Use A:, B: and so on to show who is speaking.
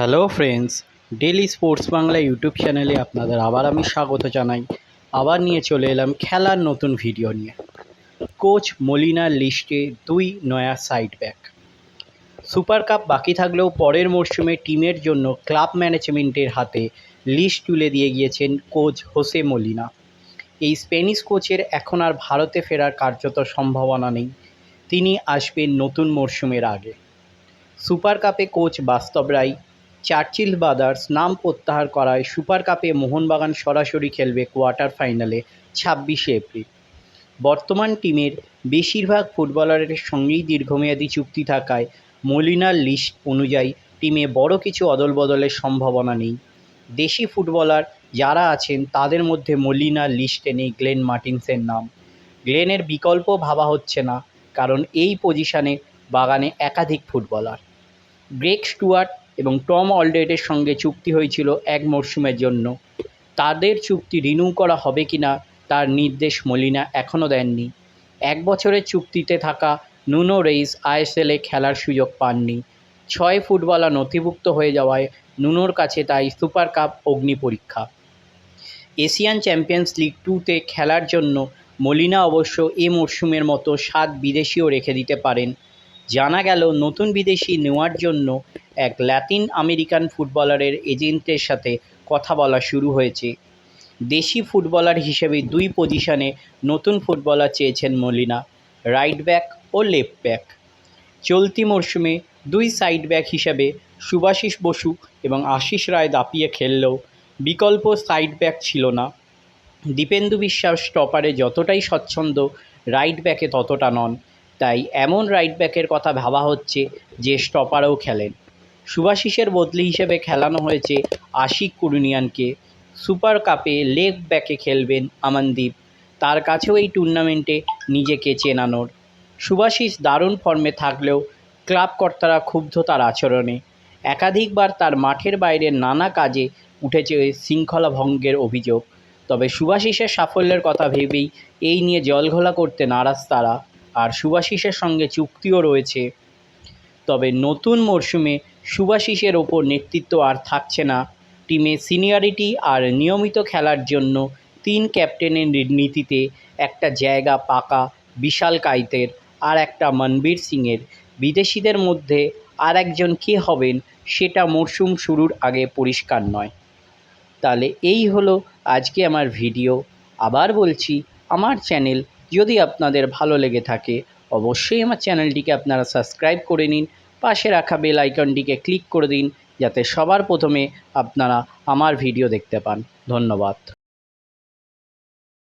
A: Hello friends daily sports Bangla YouTube চ্যানেলে আপনাদের আবার আমি স্বাগত জানাই। আবার নিয়ে চলে এলাম খেলার নতুন ভিডিও নিয়ে। কোচ মলিনার লিস্টে দুই নয়া সাইড ব্যাক। সুপার কাপ বাকি থাকলেও পরের মরশুমে টিমের জন্য ক্লাব ম্যানেজমেন্টের হাতে লিস্ট তুলে দিয়ে গিয়েছেন কোচ হোসে মলিনা। এই স্প্যানিশ কোচের এখন আর ভারতে ফেরার কার্যত সম্ভাবনা নেই। তিনি আসবেন নতুন মরশুমের আগে। সুপার কাপে কোচ বাস্তব রায় চার্চিল ব্রাদার্স নাম প্রত্যাহার করায় সুপার কাপে মোহনবাগান সরাসরি খেলবে কোয়ার্টার ফাইনালে ছাব্বিশে এপ্রিল। বর্তমান টিমের বেশিরভাগ ফুটবলারের সঙ্গেই দীর্ঘমেয়াদী চুক্তি থাকায় মলিনার লিস্ট অনুযায়ী টিমে বড় কিছু অদলবদলের সম্ভাবনা নেই। দেশি ফুটবলার যারা আছেন, তাদের মধ্যে মলিনার লিস্টে নেই গ্লেন মার্টিন্সের নাম। গ্লেনের বিকল্প ভাবা হচ্ছে না, কারণ এই পজিশনে বাগানে একাধিক ফুটবলার। গ্রেক স্টুয়ার্ট এবং টম অলডেটের সঙ্গে চুক্তি হয়েছিল এক মরশুমের জন্য। তাদের চুক্তি রিনিউ করা হবে কি না তার নির্দেশ মলিনা এখনও দেননি। এক বছরের চুক্তিতে থাকা নুনো রেইস আইএসএলে খেলার সুযোগ পাননি। ছয় ফুটবলার নথিভুক্ত হয়ে যাওয়ায় নুনোর কাছে তাই সুপার কাপ অগ্নি পরীক্ষা। এশিয়ান চ্যাম্পিয়ন্স লিগ টুতে খেলার জন্য মলিনা অবশ্য এ মরশুমের মতো সাত বিদেশিও রেখে দিতে পারেন। জানা গেল নতুন বিদেশি নেওয়ার জন্য এক ল্যাতিন আমেরিকান ফুটবলারের এজেন্টের সাথে কথা বলা শুরু হয়েছে। দেশি ফুটবলার হিসেবে দুই পজিশনে নতুন ফুটবলার চেয়েছেন মলিনা, রাইট ব্যাক ও লেফট ব্যাক। চলতি মরশুমে দুই সাইড ব্যাক হিসেবে সুভাশিস বসু এবং আশিস রায় দাপিয়ে খেললেও বিকল্প সাইড ব্যাক ছিল না। দীপেন্দু বিশ্বাস স্টপারে যতটাই স্বচ্ছন্দ রাইট ব্যাকে ততটা নন। তাই এমন রাইট ব্যাকের কথা ভাবা হচ্ছে যে স্টপারও খেলেন। সুভাশিসের বদলি হিসেবে খেলানো হয়েছে আশিক কুরুনিয়ানকে। সুপার কাপে লেগ ব্যাকে খেলবেন আমানদীপ। তার কাছেও এই টুর্নামেন্টে নিজেকে চেনানোর। সুভাশিস দারুণ ফর্মে থাকলেও ক্লাব কর্তারা ক্ষুব্ধ তার আচরণে। একাধিকবার তার মাঠের বাইরে নানা কাজে উঠেছে শৃঙ্খলা ভঙ্গের অভিযোগ। তবে সুভাশিসের সাফল্যের কথা ভেবেই এই নিয়ে জলঘোলা করতে নারাজ তারা। আর সুভাশিসের সঙ্গে চুক্তিও রয়েছে। তবে নতুন মরশুমে সুভাশিসের ওপর নেতৃত্ব আর থাকছে না। টিমে সিনিয়রিটি আর নিয়মিত খেলার জন্য তিন ক্যাপ্টেনের নীতিতে একটা জায়গা পাকা বিশাল কাইতের আর একটা মনবীর সিংয়ের। বিদেশিদের মধ্যে আর একজন কে হবেন সেটা মরশুম শুরুর আগে পরিষ্কার নয়। তাহলে এই হলো আজকে আমার ভিডিও। আবার বলছি, আমার চ্যানেল যদি আপনাদের ভালো লেগে থাকে, অবশ্যই আমার চ্যানেলটিকে আপনারা সাবস্ক্রাইব করে নিন, পাশে রাখা বেল আইকনটিকে ক্লিক করে দিন, যাতে সবার প্রথমে আপনারা আমার ভিডিও দেখতে পান। ধন্যবাদ।